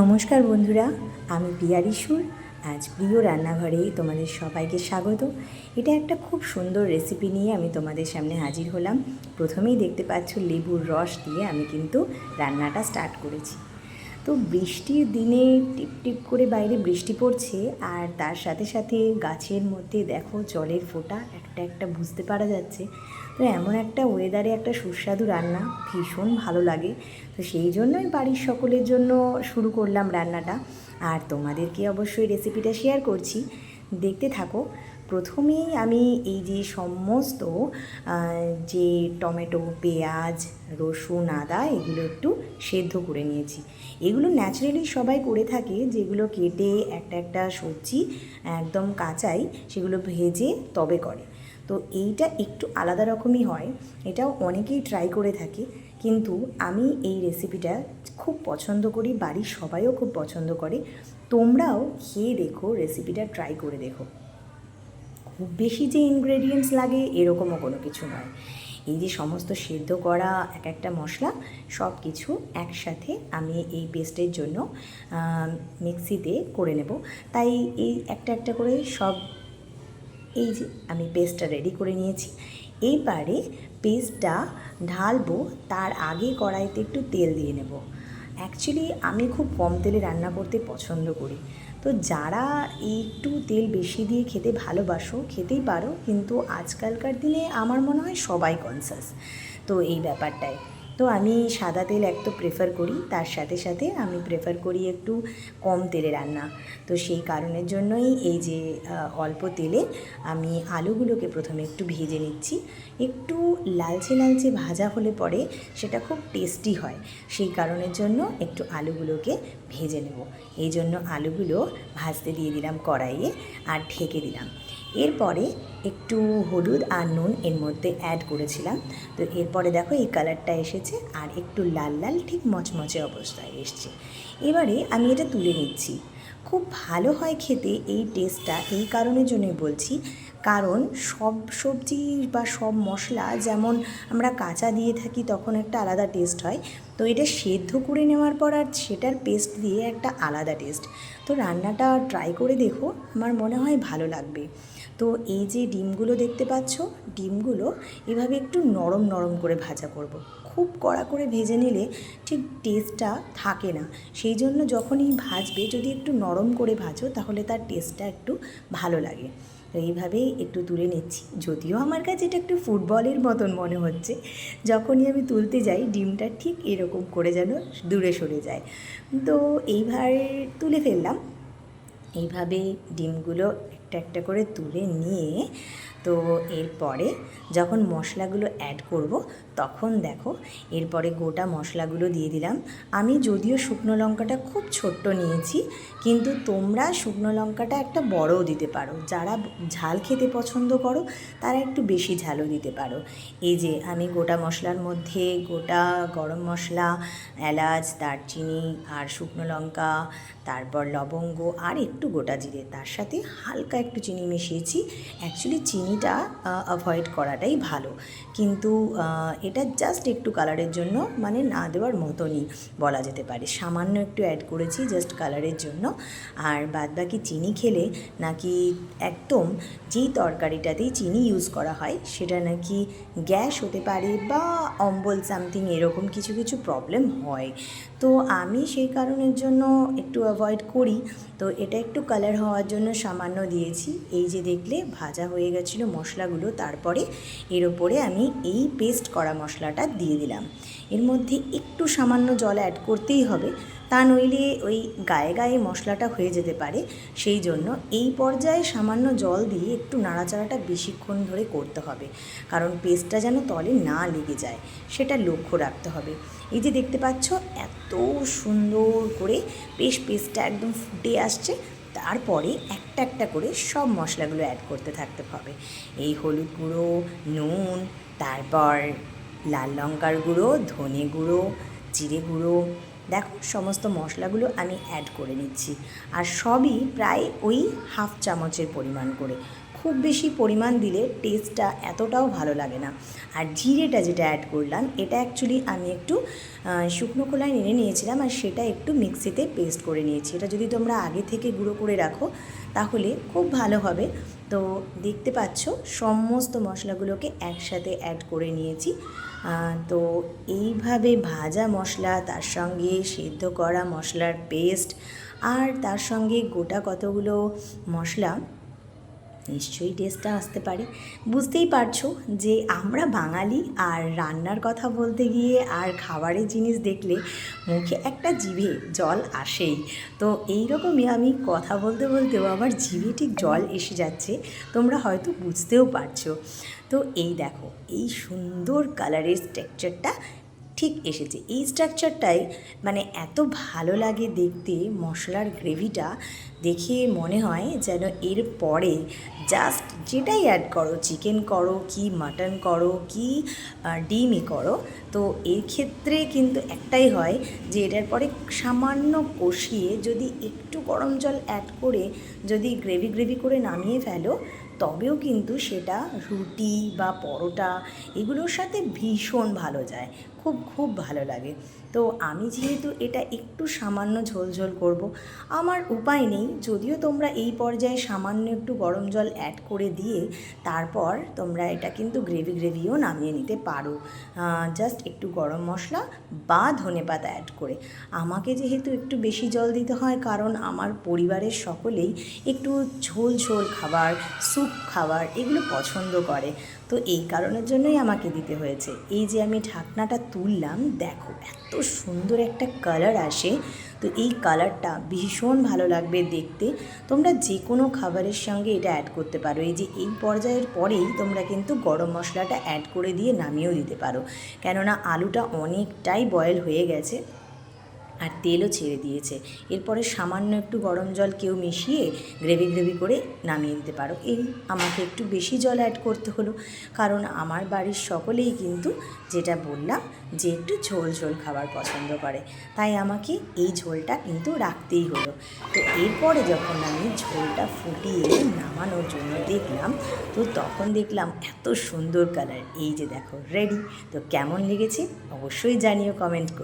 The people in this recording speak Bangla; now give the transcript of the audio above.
নমস্কার বন্ধুরা, আমি পিয়ারি সুর আজ প্রিয় রান্নাঘরে তোমাদের সবাইকে স্বাগত। এটা একটা খুব সুন্দর রেসিপি নিয়ে আমি তোমাদের সামনে হাজির হলাম। প্রথমেই দেখতে পাচ্ছ লেবুর রস দিয়ে আমি কিন্তু রান্নাটা স্টার্ট করেছি। তো বৃষ্টির দিনে টিপ টিপ করে বাইরে বৃষ্টি পড়ছে, আর তার সাথে সাথে গাছের মধ্যে দেখো জলের ফোঁটা, একটা একটা বুঝতে পারা যাচ্ছে। তো এমন একটা ওয়েদারে একটা সুস্বাদু রান্না ভীষণ ভালো লাগে। তো সেই জন্যই বাড়ির সকলের জন্য শুরু করলাম রান্নাটা। আর তোমাদেরকে অবশ্যই রেসিপিটা শেয়ার করছি। দেখতে থাকো, প্রথমেই আমি এই যে সমস্ত যে টমেটো, পেঁয়াজ, রসুন, আদা, এগুলো একটু সেদ্ধ করে নিয়েছি। এগুলো ন্যাচারালি সবাই করে থাকে, যেগুলো কেটে একটা একটা সবজি একদম কাঁচাই, সেগুলো ভেজে তবে করে। তো এইটা একটু আলাদা রকমই হয়। এটাও অনেকেই ট্রাই করে থাকে। কিন্তু আমি এই রেসিপিটা খুব পছন্দ করি, বাড়ির সবাইও খুব পছন্দ করে। তোমরাও খেয়ে দেখো রেসিপিটা ট্রাই করে দেখো। খুব বেশি যে ইনগ্রেডিয়েন্টস লাগে, এরকমও কোনো কিছু নয়। এই যে সমস্ত সেদ্ধ করা, এক একটা মশলা সব কিছু একসাথে আমি এই পেস্টের জন্য মিক্সিতে করে নেব। তাই এই একটা একটা করে সব এই যে, আমি পেস্টটা রেডি করে নিয়েছি। এইবারে পেস্টটা ঢালবো, তার আগে কড়াইতে একটু তেল দিয়ে নেব। অ্যাকচুয়ালি আমি খুব কম তেলে রান্না করতে পছন্দ করি। তো যারা একটু তেল বেশি দিয়ে খেতে ভালোবাসো, খেতেই পারো, কিন্তু আজকালকার দিনে আমার মনে হয় সবাই কনসাস তো এই ব্যাপারটায় তো আমি সাদা তেল এক তো প্রেফার করি, তার সাথে সাথে আমি প্রেফার করি একটু কম তেলে রান্না। তো সেই কারণের জন্যই এই যে অল্প তেলে আমি আলুগুলোকে প্রথমে একটু ভেজে নিচ্ছি। একটু লালচে লালচে ভাজা হলে পরে সেটা খুব টেস্টি হয়। সেই কারণের জন্য একটু আলুগুলোকে ভেজে নেব। এই জন্য আলুগুলো ভাজতে দিয়ে দিলাম কড়াইয়ে আর ঢেকে দিলাম। এরপরে একটু হলুদ আর নুন এর মধ্যে অ্যাড করেছিলাম। তো এরপরে দেখো এই কালারটা এসেছে আর একটু লাল লাল ঠিক মচমচে অবস্থায় এসছে। এবারে আমি এটা তুলে নিচ্ছি। খুব ভালো হয় খেতে এই টেস্টটা এই কারণের জন্যই বলছি। কারণ সব সবজি বা সব মশলা যেমন আমরা কাঁচা দিয়ে থাকি তখন একটা আলাদা টেস্ট হয়। তো এটা সেদ্ধ করে নেওয়ার পর আর সেটার পেস্ট দিয়ে একটা আলাদা টেস্ট তো রান্নাটা ট্রাই করে দেখো, আমার মনে হয় ভালো লাগবে। তো এই যে ডিমগুলো দেখতে পাচ্ছ, ডিমগুলো এভাবে একটু নরম নরম করে ভাজা করব। খুব কড়া করে ভেজে নিলে ঠিক টেস্টটা থাকে না। সেই জন্য যখনই ভাজবে, যদি একটু নরম করে ভাজো, তাহলে তার টেস্টটা একটু ভালো লাগে। এইভাবেই একটু তুলে নিচ্ছি। যদিও আমার কাছে এটা একটু ফুটবলের মতন মনে হচ্ছে, যখনই আমি তুলতে যাই, ডিমটা ঠিক এরকম করে যেন দূরে সরে যায়। তো এইবার তুলে ফেললাম। এইভাবে ডিমগুলো একটা একটা করে তুলে নিয়ে, তো এরপরে যখন মশলাগুলো অ্যাড করব, তখন দেখো এরপরে গোটা মশলাগুলো দিয়ে দিলাম। আমি যদিও শুকনো লঙ্কাটা খুব ছোট্ট নিয়েছি, কিন্তু তোমরা শুকনো লঙ্কাটা একটা বড়ও দিতে পারো। যারা ঝাল খেতে পছন্দ করো, তারা একটু বেশি ঝালও দিতে পারো। এই যে আমি গোটা মশলার মধ্যে গোটা গরম মশলা, এলাচ, দারচিনি আর শুকনো লঙ্কা, তারপর লবঙ্গ আর একটু গোটা জিরে, তার সাথে হালকা একটু চিনি মিশিয়েছি। অ্যাকচুয়ালি চিনিটা অ্যাভয়েড করাটাই ভালো। কিন্তু এটা জাস্ট একটু কালারের জন্য মানে না দেওয়ার মতনই বলা যেতে পারে। সামান্য একটু অ্যাড করেছি জাস্ট কালারের জন্য। আর বাদবাকি চিনি খেলে নাকি একদম যেই তরকারিটাতেই চিনি ইউজ করা হয়, সেটা নাকি গ্যাস হতে পারে বা অম্বল সামথিং এরকম কিছু কিছু প্রবলেম হয়। তো আমি সেই কারণের জন্য একটু অ্যাভয়েড করি। তো এটা একটু কালার হওয়ার জন্য সামান্য দিয়েছি। এই যে দেখলে, ভাজা হয়ে গেছিল মশলাগুলো। তারপরে এর ওপরে আমি এই পেস্ট করা মশলাটা দিয়ে দিলাম। এর মধ্যে একটু সামান্য জল অ্যাড করতেই হবে। তা নইলে ওই গায়ে গায়ে মশলাটা হয়ে যেতে পারে। সেই জন্য এই পর্যায়ে সামান্য জল দিয়ে একটু নাড়াচাড়াটা বেশিক্ষণ ধরে করতে হবে। কারণ পেস্টটা যেন তলে না লেগে যায়, সেটা লক্ষ্য রাখতে হবে। এই যে দেখতে পাচ্ছ, এত সুন্দর করে বেশ পেস্টটা একদম ফুটে আসছে। তারপরে একটা একটা করে সব মশলাগুলো অ্যাড করতে থাকতে হবে। এই হলুদ গুঁড়ো, নুন, তারপর লাল লঙ্কার গুঁড়ো, ধনে গুঁড়ো, জিরে গুঁড়ো, দেখো সমস্ত মশলাগুলো আমি অ্যাড করে নিচ্ছি। আর সবই প্রায় ওই হাফ চামচের পরিমাণ করে। খুব বেশি পরিমাণ দিলে টেস্টটা এতটাও ভালো লাগে না। আর জিরেটা যেটা অ্যাড করলাম, এটা অ্যাকচুয়ালি আমি একটু শুকনো খোলায় নিয়ে নিয়েছিলাম আর সেটা একটু মিক্সিতে পেস্ট করে নিয়েছি। এটা যদি তোমরা আগে থেকে গুঁড়ো করে রাখো, তাহলে খুব ভালো হবে। তো দেখতে পাচ্ছ, সমস্ত মশলাগুলোকে একসাথে অ্যাড করে নিয়েছি। তো এইভাবে ভাজা মশলা, তার সঙ্গে সেদ্ধ করা মশলার পেস্ট আর তার সঙ্গে গোটা কতগুলো মশলা নিশ্চয়ই টেস্টটা আসতে পারে। বুঝতেই পারছ যে আমরা বাঙালি আর রান্নার কথা বলতে গিয়ে আর খাবারের জিনিস দেখলে মুখে একটা জিভে জল আসেই। তো এই রকমই আমি কথা বলতে বলতেও আমার জিভে ঠিক জল এসে যাচ্ছে, তোমরা হয়তো বুঝতেও পারছ। তো এই দেখো, এই সুন্দর কালারের স্ট্রাকচারটা ঠিক এসেছে। এই স্ট্রাকচারটাই মানে এত ভালো লাগে দেখতে মশলার গ্রেভিটা দেখে মনে হয় যেন এর পরে জাস্ট যেটাই অ্যাড করো চিকেন করো কি মাটন করো কি ডিমই করো, তো এর ক্ষেত্রে কিন্তু একটাই হয় যে এটার পরে সামান্য কষিয়ে যদি একটু গরম জল অ্যাড করে যদি গ্রেভি গ্রেভি করে নামিয়ে ফেলো, তবেও কিন্তু সেটা রুটি বা পরোটা এগুলোর সাথে ভীষণ ভালো যায়। খুব খুব ভালো লাগে। তো আমি যেহেতু এটা একটু সামান্য ঝোল ঝোল করব, আমার উপায় নেই। যদিও তোমরা এই পর্যায়ে সামান্য একটু গরম জল অ্যাড করে দিয়ে তারপর তোমরা এটা কিন্তু গ্রেভি গ্রেভিও নামিয়ে নিতে পারো। জাস্ট একটু গরম মশলা বা ধনে পাতা অ্যাড করে। আমাকে যেহেতু একটু বেশি জল দিতে হয়, কারণ আমার পরিবারের সকলেই একটু ঝোল ঝোল খাবার স্যুপ খাবার এগুলো পছন্দ করে। তো এই কারণের জন্যই আমাকে দিতে হয়েছে। এই যে আমি ঢাকনাটা তুললাম, দেখো এত সুন্দর একটা কালার আসে। তো এই কালারটা ভীষণ ভালো লাগবে দেখতে। তোমরা যে কোনো খাবারের সঙ্গে এটা অ্যাড করতে পারো। এই যে এই পর্যায়ের পরেই তোমরা কিন্তু গরম মশলাটা অ্যাড করে দিয়ে নামিয়েও দিতে পারো। কেননা আলুটা অনেকটাই বয়েল হয়ে গেছে। আর তেলও ছেড়ে দিয়েছে। এরপরে সামান্য একটু গরম জল কেউ মিশিয়ে গ্রেভি গ্রেভি করে নামিয়ে দিতে পারো। এই আমাকে একটু বেশি জল অ্যাড করতে হলো, কারণ আমার বাড়ির সকলেই কিন্তু যেটা বললাম যে একটু ঝোল ঝোল খাবার পছন্দ করে। তাই আমাকে এই ঝোলটা কিন্তু রাখতেই হলো। তো এরপরে যখন আমি ঝোলটা ফুটিয়ে নামানোর জন্য দেখলাম, তো তখন দেখলাম এত সুন্দর কালার এই যে দেখো রেডি তো কেমন লেগেছে? অবশ্যই জানিও কমেন্ট করে।